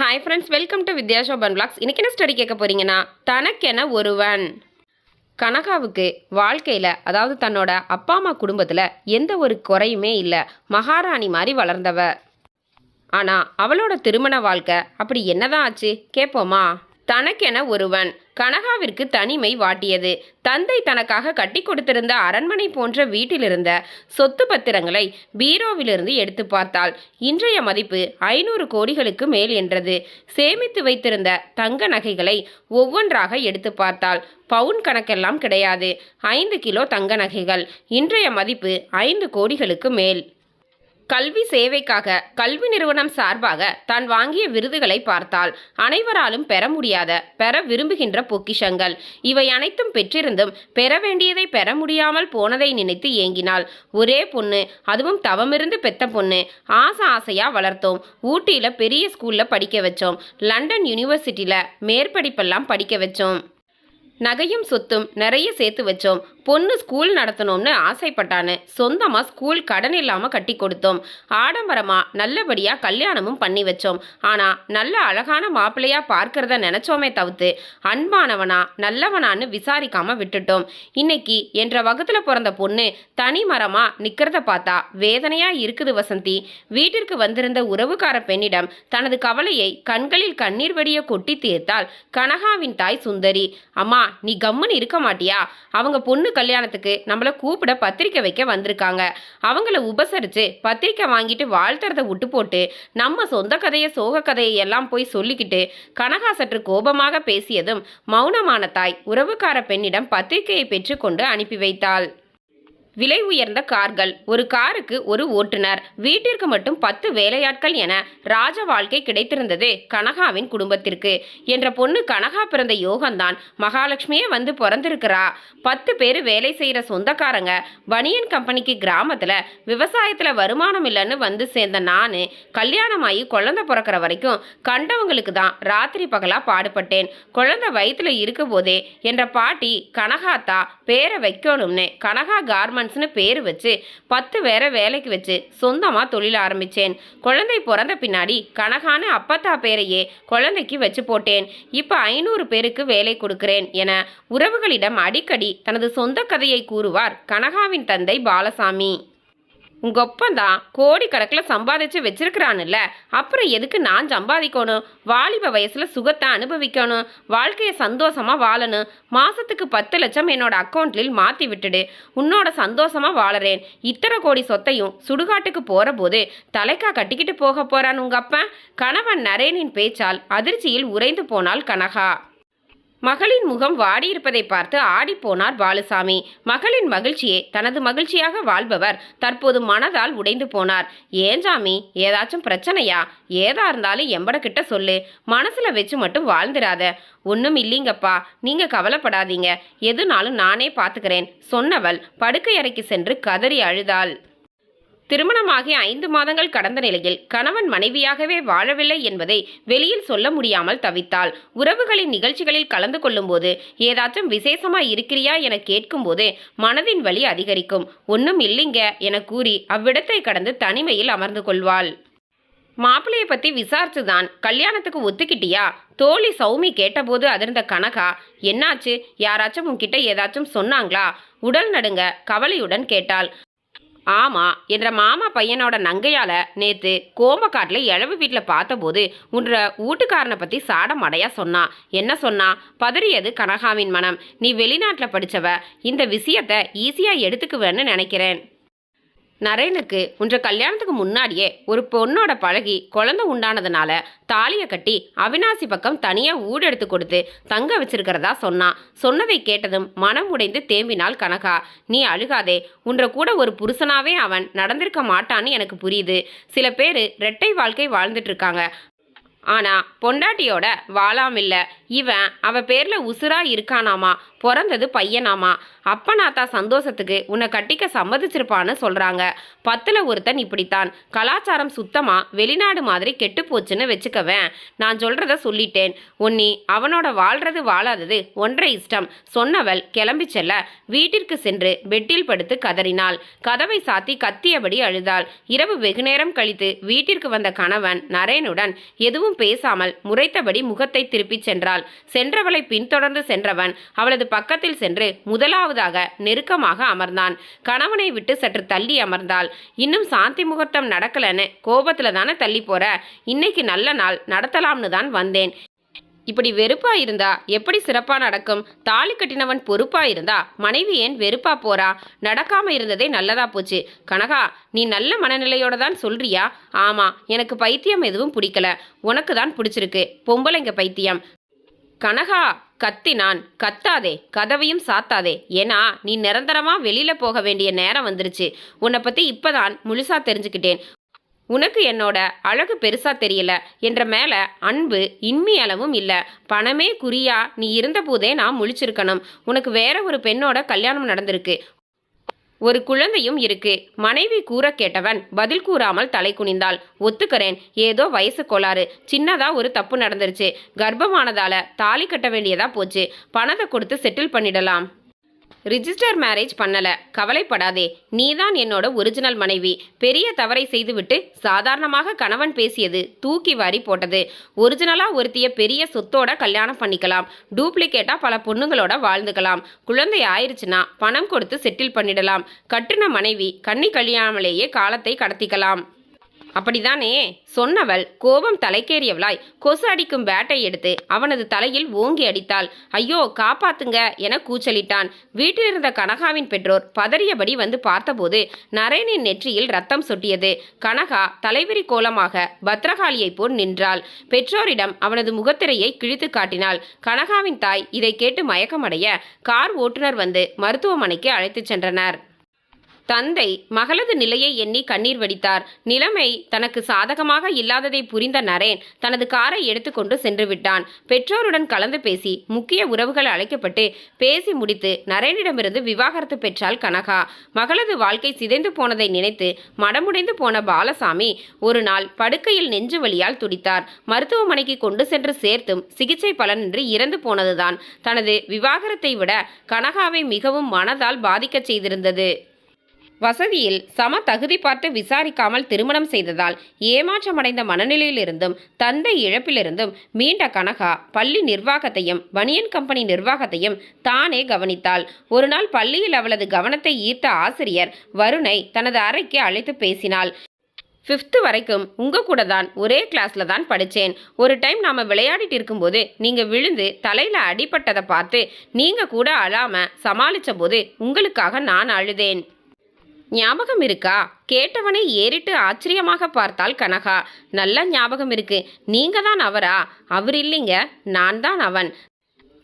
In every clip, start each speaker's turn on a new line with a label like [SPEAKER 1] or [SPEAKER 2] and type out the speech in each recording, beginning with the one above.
[SPEAKER 1] Hi friends welcome to Vidyasoban blogs இன்னைக்கு என்ன study கேட்க போகிறீங்கன்னா தனக்கென ஒருவன். கனகாவுக்கு வாழ்க்கையில் அதாவது தன்னோட அப்பா அம்மா குடும்பத்தில் எந்த ஒரு குறையுமே இல்லை. மகாராணி மாதிரி வளர்ந்தவ. ஆனால் அவளோட திருமண வாழ்க்கை அப்படி என்னதான் ஆச்சு? கேட்போமா தனக்கென ஒருவன். கனகாவிற்கு தனிமை வாட்டியது. தந்தை தனக்காக கட்டி கொடுத்திருந்த அரண்மனை போன்ற வீட்டிலிருந்த சொத்து பத்திரங்களை பீரோவிலிருந்து எடுத்து பார்த்தாள். இன்றைய மதிப்பு ஐநூறு கோடிகளுக்கு மேல் என்றது. சேமித்து வைத்திருந்த தங்க நகைகளை ஒவ்வொன்றாக எடுத்து பார்த்தாள். பவுன் கணக்கெல்லாம் கிடையாது. ஐந்து கிலோ தங்க நகைகள். இன்றைய மதிப்பு ஐந்து கோடிகளுக்கு மேல். கல்வி சேவைக்காக கல்வி நிறுவனம் சார்பாக தான் வாங்கிய விருதுகளை பார்த்தால் அனைவராலும் பெற முடியாத பெற விரும்புகின்ற பொக்கிஷங்கள். இவை அனைத்தும் பெற்றிருந்தும் பெற வேண்டியதை பெற முடியாமல் போனதை நினைத்து ஏங்கினாள். ஒரே பொண்ணு அதுவும் தவமிருந்து பெத்த பொண்ணு. ஆசை ஆசையா வளர்த்தோம். ஊட்டியில பெரிய ஸ்கூல்ல படிக்க வச்சோம். லண்டன் யூனிவர்சிட்டியில மேற்படிப்பெல்லாம் படிக்க வச்சோம். நகையும் சொத்தும் நிறைய சேர்த்து வச்சோம். பொண்ணு ஸ்கூல் நடத்தணும்னு ஆசைப்பட்டான்னு சொந்தமாக ஸ்கூல் கடன் இல்லாமல் கட்டி கொடுத்தோம். ஆடம்பரமாக நல்லபடியாக கல்யாணமும் பண்ணி வச்சோம். ஆனால் நல்ல அழகான மாப்பிள்ளையாக பார்க்கறத நினச்சோமே தவிர்த்து அன்பானவனா நல்லவனான்னு விசாரிக்காமல் விட்டுட்டோம். இன்னைக்கு என்ற வகத்தில் பிறந்த பொண்ணு தனி மரமாக நிற்கிறத பார்த்தா வேதனையாக இருக்குது வசந்தி. வீட்டிற்கு வந்திருந்த உறவுக்கார பெண்ணிடம் தனது கவலையை கண்களில் கண்ணீர் வடிய கொட்டி தீர்த்தால் கனகாவின் தாய் சுந்தரி. அம்மா நீ கம்முன்னு இருக்க மாட்டியா? அவங்க பொண்ணு கல்யாணத்துக்கு நம்மளை கூப்பிட பத்திரிக்கை வைக்க வந்திருக்காங்க. அவங்கள உபசரித்து பத்திரிக்கை வாங்கிட்டு வாழ்த்துறதை விட்டு போட்டு நம்ம சொந்த கதையை சோக கதையை எல்லாம் போய் சொல்லிக்கிட்டு கனகா சற்று கோபமாக பேசியதும் மௌனமான தாய் உறவுக்கார பெண்ணிடம் பத்திரிகையை பெற்றுக்கொண்டு அனுப்பி வைத்தாள். விலை உயர்ந்த கார்கள். ஒரு காருக்கு ஒரு ஓட்டுநர். வீட்டிற்கு மட்டும் பத்து வேலையாட்கள் என ராஜ வாழ்க்கை கிடைத்திருந்தது கனகாவின் குடும்பத்திற்கு. என்ற பொண்ணு கனகா பிறந்த யோகம்தான் மகாலட்சுமியே வந்து பிறந்திருக்கிறா. பத்து பேர் வேலை செய்கிற சொந்தக்காரங்க. பனியன் கம்பெனிக்கு கிராமத்தில் விவசாயத்தில் வருமானம் இல்லைன்னு வந்து சேர்ந்த நான் கல்யாணமாகி குழந்தை பிறக்கிற வரைக்கும் கண்டவங்களுக்கு தான் ராத்திரி பகலாக பாடுபட்டேன். குழந்தை வயிற்றுல இருக்கும் போதே என்ற பாட்டி கனகாத்தா பேரை வைக்கணும்னு கனகா கார்மெண்ட் கார்மெண்ட்ஸ்னு பேர் வச்சு பத்து பேரை வேலைக்கு வச்சு சொந்தமாக தொழில் ஆரம்பித்தேன் குழந்தை பிறந்த பின்னாடி கனகான அப்பத்தா பேரையே குழந்தைக்கு வச்சு போட்டேன். இப்போ ஐநூறு பேருக்கு வேலை கொடுக்கிறேன் என உறவுகளிடம் அடிக்கடி தனது சொந்த கதையை கூறுவார் கனகாவின் தந்தை பாலசாமி. உங்கள் ஒப்பந்தான் கோடிக்கணக்கில் சம்பாதிச்சு வச்சிருக்கிறான்ல அப்புறம் எதுக்கு நான் சம்பாதிக்கணும்? வாலிப வயசில் சுகத்தை அனுபவிக்கணும். வாழ்க்கையை சந்தோஷமாக வாழணும். மாதத்துக்கு பத்து லட்சம் என்னோட அக்கௌண்ட்லில் மாற்றி விட்டுடு. உன்னோட சந்தோஷமாக வாழறேன். இத்தனை கோடி சொத்தையும் சுடுகாட்டுக்கு போகிற போது தலைக்கா கட்டிக்கிட்டு போக போகிறான் உங்கள் அப்பன் கணவன் நரேனின் பேச்சால் அதிர்ச்சியில் உறைந்து போனாள் கனகா. மகளின் முகம் வாடியிருப்பதை பார்த்து ஆடிப்போனார் பாலுசாமி. மகளின் மகிழ்ச்சியே தனது மகிழ்ச்சியாக வாழ்பவர் தற்போது மனதால் உடைந்து போனார். ஏன் சாமி ஏதாச்சும் பிரச்சனையா? ஏதா இருந்தாலும் எம்பட கிட்ட சொல்லு. மனசுல வச்சு மட்டும் வாழ்ந்துடாத ஒன்றும் இல்லைங்கப்பா. நீங்க கவலைப்படாதீங்க. எதுனாலும் நானே பார்த்துக்கிறேன் சொன்னவள் படுக்கை அறைக்கு சென்று கதறி அழுதாள். திருமணமாகி ஐந்து மாதங்கள் கடந்த நிலையில் கணவன் மனைவியாகவே வாழவில்லை என்பதை வெளியில் சொல்ல முடியாமல் தவித்தாள். உறவுகளின் நிகழ்ச்சிகளில் கலந்து கொள்ளும்போது ஏதாச்சும் விசேஷமா இருக்கிறியா என கேட்கும்போது மனதின் வலி அதிகரிக்கும். ஒன்றும் இல்லைங்க என கூறி அவ்விடத்தை கடந்து தனிமையில் அமர்ந்து கொள்வாள். மாப்பிள்ளையை பத்தி விசாரிச்சுதான். கல்யாணத்துக்கு ஒத்துக்கிட்டியா? தோழி சௌமி கேட்டபோது அதிர்ந்த கனகா என்னாச்சு? யாராச்சும் உன்கிட்ட ஏதாச்சும் சொன்னாங்களா? உடல் நடுங்க கவலையுடன் கேட்டாள். ஆமா என்ற மாமா பையனோட நங்கையால நேத்து கோம்பக்காட்டுல இழவு வீட்டில் பார்த்தபோது உன்ற வீட்டுக்காரனை பத்தி சாட மடையா சொன்னான் என்ன சொன்னா? பதறியது கனகாவின் மனம். நீ வெளிநாட்டில் படிச்சவ இந்த விஷயத்த ஈஸியாக எடுத்துக்குவேன்னு நினைக்கிறேன். நரேனுக்கு உன்ற கல்யாணத்துக்கு முன்னாடியே ஒரு பொண்ணோட பழகி குழந்தை உண்டானதுனால தாலியை கட்டி அவினாசி பக்கம் தனியாக ஊடெடுத்து கொடுத்து தங்க வச்சிருக்கிறதா சொன்னான் சொன்னதை கேட்டதும் மனம் உடைந்து தேம்பினாள் கனகா. நீ அழுகாதே உன்ற கூட ஒரு புருஷனாவே அவன் நடந்திருக்க மாட்டான்னு எனக்கு புரியுது. சில பேர் ரெட்டை வாழ்க்கை வாழ்ந்துட்டு இருக்காங்க ஆனா பொண்டாட்டியோட வாழாமில்ல. இவன் அவ பேர்ல உசுரா இருக்கானாமா? பிறந்தது பையனாமா? அப்பனாத்தா சந்தோஷத்துக்கு உன்னை கட்டிக்க சம்மதிச்சிருப்பான்னு சொல்றாங்க. பத்துல ஒருத்தன் இப்படித்தான். கலாச்சாரம் சுத்தமா வெளிநாடு மாதிரி கெட்டு போச்சுன்னு வச்சுக்கவேன் நான் சொல்றத சொல்லிட்டேன். உன்னி அவனோட வாழ்றது வாழாதது ஒன்றை இஷ்டம். சொன்னவள் கிளம்பி செல்ல வீட்டிற்கு சென்று பெட்டில் படுத்து கதறினாள். கதவை சாத்தி கத்தியபடி அழுதாள். இரவு வெகுநேரம் கழித்து வீட்டிற்கு வந்த கணவன் நரேனுடன் எதுவும் பேசாமல் முறைத்தபடி முகத்தை திருப்பிச் சென்றாள். சென்றவளை பின்தொடர்ந்து சென்றவன் அவளது பக்கத்தில் சென்று முதலாவதாக நெருக்கமாக அமர்ந்தான். கணவனை விட்டு சற்று தள்ளி அமர்ந்தாள். இன்னும் சாந்தி முகூர்த்தம் நடக்கலன்னு கோபத்துல தானே தள்ளி போற? இன்னைக்கு நல்ல நாள் நடத்தலாம்னு தான் வந்தேன். இப்படி வெறுப்பா இருந்தா எப்படி சிறப்பா நடக்கும்? தாலி கட்டினவன் பொறுப்பா இருந்தா மனைவி ஏன் வெறுப்பா போறா? நடக்காம இருந்ததே நல்லதா போச்சு. கனகா நீ நல்ல மனநிலையோட தான் சொல்றியா? ஆமா எனக்கு பைத்தியம் எதுவும் பிடிக்கல. உனக்கு தான் பிடிச்சிருக்கு. பொம்பளைங்க பைத்தியம். கனகா கத்தினான். கத்தாதே கதவையும் சாத்தாதே. ஏன்னா நீ நிரந்தரமா வெளியில போக வேண்டிய நேரம் வந்துருச்சு. உன்னை பத்தி இப்பதான் முழுசா தெரிஞ்சுக்கிட்டேன். உனக்கு என்னோட அழகு பெருசா தெரியல. என்ற மேல அன்பு இன்மி அளவும் இல்ல. பணமே குறியா நீ இருந்தபோதே நான் முழிச்சிருக்கணும். உனக்கு வேற ஒரு பெண்ணோட கல்யாணம் நடந்திருக்கு. ஒரு குழந்தையும் இருக்கு. மனைவி கூற கேட்டவன் பதில் கூறாமல் தலை குனிந்தாள். ஒத்துக்கிறேன். ஏதோ வயசு கோளாறு. சின்னதா ஒரு தப்பு நடந்துருச்சு. கர்ப்பமானதால தாலி கட்ட வேண்டியதா போச்சு. பணத்தை கொடுத்து செட்டில் பண்ணிடலாம். ரிஜிஸ்டர் மேரேஜ் பண்ணல. கவலைப்படாதே. நீதான் என்னோட ஒரிஜினல் மனைவி. பெரிய தவறை செய்துவிட்டு சாதாரணமாக கணவன் பேசியது தூக்கி வாரி போட்டது. ஒரிஜினலா ஒருத்திய பெரிய சொத்தோட கல்யாணம் பண்ணிக்கலாம். டூப்ளிகேட்டா பல பொண்ணுங்களோட வாழ்ந்துக்கலாம். குழந்தை ஆயிருச்சுன்னா பணம் கொடுத்து செட்டில் பண்ணிடலாம். கட்டுன மனைவி கண்ணி கழியாமலேயே காலத்தை கடத்திக்கலாம். அப்படிதானே? சொன்னவள் கோபம் தலைக்கேறியவளாய் கொசு அடிக்கும் பேட்டை எடுத்து அவனது தலையில் ஓங்கி அடித்தாள். ஐயோ காப்பாத்துங்க என கூச்சலிட்டான். வீட்டிலிருந்த கனகாவின் பெற்றோர் பதறியபடி வந்து பார்த்தபோது நரேனின் நெற்றியில் ரத்தம் சொட்டியது. கனகா தலைவிரி கோலமாக பத்ரகாளியைப் போல் நின்றாள். பெற்றோரிடம் அவனது முகத்திரையை கிழித்து காட்டினாள். கனகாவின் தாய் இதை கேட்டு மயக்கமடைய கார் ஓட்டுநர் வந்து மருத்துவமனைக்கு அழைத்துச் சென்றனர். தந்தை மகளது நிலையை எண்ணி கண்ணீர் வடித்தார். நிலைமை தனக்கு சாதகமாக இல்லாததை புரிந்த நரேன் தனது காரை எடுத்துக்கொண்டு சென்று விட்டான் பெற்றோருடன் கலந்து பேசி முக்கிய உறவுகள் அழைக்கப்பட்டு பேசி முடித்து நரேனிடமிருந்து விவாகரத்து பெற்றாள் கனகா. மகளது வாழ்க்கை சிதைந்து போனதை நினைத்து மடமுடைந்து போன பாலசாமி ஒரு நாள் படுக்கையில் நெஞ்சு வழியால் துடித்தார். மருத்துவமனைக்கு கொண்டு சென்று சேர்த்தும் சிகிச்சை பலனின்றி இறந்து போனதுதான். தனது விவாகரத்தை விட கனகாவை மிகவும் மனதால் பாதிக்கச் செய்திருந்தது. வசதியில் சம தகுதி பார்த்து விசாரிக்காமல் திருமணம் செய்ததால் ஏமாற்றமடைந்த மனநிலையிலிருந்தும் தந்தை இழப்பிலிருந்தும் மீண்ட கனகா பள்ளி நிர்வாகத்தையும் பனியன் கம்பெனி நிர்வாகத்தையும் தானே கவனித்தாள். ஒரு நாள் பள்ளியில் அவளது கவனத்தை ஈர்த்த ஆசிரியர் வருணை தனது அறைக்கு அழைத்து பேசினாள். ஃபிஃப்த்து வரைக்கும் உங்கள் கூட தான் ஒரே கிளாஸில் தான் படித்தேன் ஒரு டைம் நாம் விளையாடிட்டு இருக்கும்போது நீங்கள் விழுந்து தலையில் அடிபட்டதை பார்த்து நீங்கள் கூட அழாமல் சமாளித்த போது உங்களுக்காக நான் அழுதேன். ஞாபகம் இருக்கா? கேட்டவனை ஏறிட்டு ஆச்சரியமாக பார்த்தாள் கனகா. நல்ல ஞாபகம் இருக்கு. நீங்க தான் அவரா? அவர் இல்லைங்க. நான் தான் அவன்.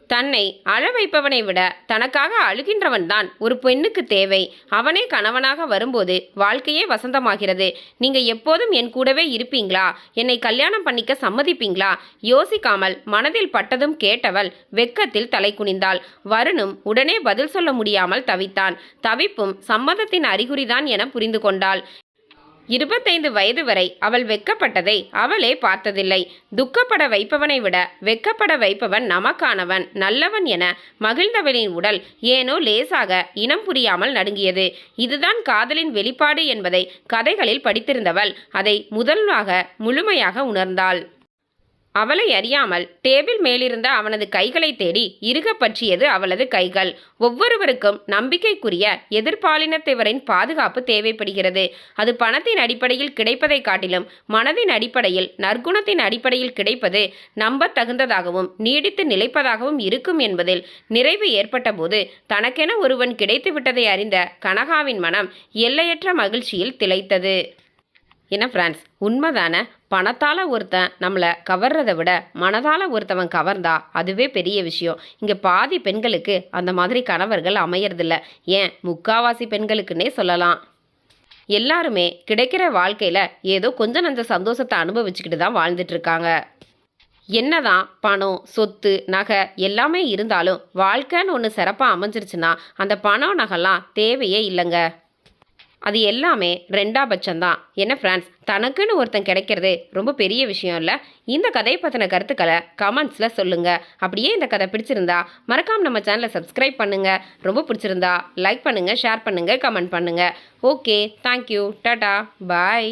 [SPEAKER 1] தன்னை அழ வைப்பவனை விட தனக்காக அழுகின்றவன் தான் ஒரு பெண்ணுக்கு தேவை. அவனே கணவனாக வரும்போது வாழ்க்கையே வசந்தமாகிறது. நீங்க எப்போதும் என் கூடவே இருப்பீங்களா? என்னை கல்யாணம் பண்ணிக்க சம்மதிப்பீங்களா? யோசிக்காமல் மனதில் பட்டதும் கேட்டவள் வெக்கத்தில் தலை குனிந்தாள். வருணும் உடனே பதில் சொல்ல முடியாமல் தவித்தான். தவிப்பும் சம்மதத்தின் அறிகுறிதான் என புரிந்து கொண்டாள். இருபத்தைந்து வயது வரை அவள் வெக்கப்பட்டதை அவளே பார்த்ததில்லை. துக்கப்பட வைப்பவனை விட வெக்கப்பட வைப்பவன் நமக்கானவன் நல்லவன் என மகிழ்ந்தவளின் உடல் ஏனோ லேசாக இனம் புரியாமல் நடுங்கியது. இதுதான் காதலின் வெளிப்பாடு என்பதை கதைகளில் படித்திருந்தவள் அதை முதலாக முழுமையாக உணர்ந்தாள். அவளை அறியாமல் டேபிள் மேலிருந்த அவனது கைகளை தேடி இறுக பற்றியது அவளது கைகள். ஒவ்வொருவருக்கும் நம்பிக்கைக்குரிய எதிர்பாலினத்தவரின் பாதுகாப்பு தேவைப்படுகிறது. அது பணத்தின் அடிப்படையில் கிடைப்பதை காட்டிலும் மனதின் அடிப்படையில் நற்குணத்தின் அடிப்படையில் கிடைப்பது நம்பத்தகுந்ததாகவும் நீடித்து நிலைப்பதாகவும் இருக்கும் என்பதில் நிறைவு ஏற்பட்டபோது தனக்கென ஒருவன் கிடைத்து விட்டதை அறிந்த கனகாவின் மனம் எல்லையற்ற மகிழ்ச்சியில் திளைத்தது. என்ன ஃப்ரெண்ட்ஸ் உண்மைதானே? பணத்தால் ஒருத்தன் நம்மளை கவர்றதை விட மனதால் ஒருத்தவன் கவர்ந்தா அதுவே பெரிய விஷயம். இங்கே பாதி பெண்களுக்கு அந்த மாதிரி கணவர்கள் அமையறதில்ல. ஏன்? முக்காவாசி பெண்களுக்குன்னே சொல்லலாம். எல்லாருமே கிடைக்கிற வாழ்க்கையில் ஏதோ கொஞ்சம் நஞ்ச சந்தோஷத்தை அனுபவிச்சுக்கிட்டு தான் வாழ்ந்துட்டு இருக்காங்க என்னதான் பணம் சொத்து நகை எல்லாமே இருந்தாலும் வாழ்க்கைன்னு ஒன்று சிறப்பாக அமைஞ்சிருச்சுன்னா அந்த பணம் நகைலாம் தேவையே இல்லைங்க. அது எல்லாமே ரெண்டா பட்சம்தான். என்ன ஃப்ரெண்ட்ஸ் தனக்குன்னு ஒருத்தன் கிடைக்கிறது ரொம்ப பெரிய விஷயம் இல்லை? இந்த கதையை பற்றின கருத்துக்களை கமெண்ட்ஸில் சொல்லுங்கள் அப்படியே இந்த கதை பிடிச்சிருந்தா மறக்காமல் நம்ம சேனலை சப்ஸ்கிரைப் பண்ணுங்கள் ரொம்ப பிடிச்சிருந்தா லைக் பண்ணுங்கள் ஷேர் பண்ணுங்கள் கமெண்ட் பண்ணுங்கள் ஓகே தேங்க்யூ டாடா. பாய்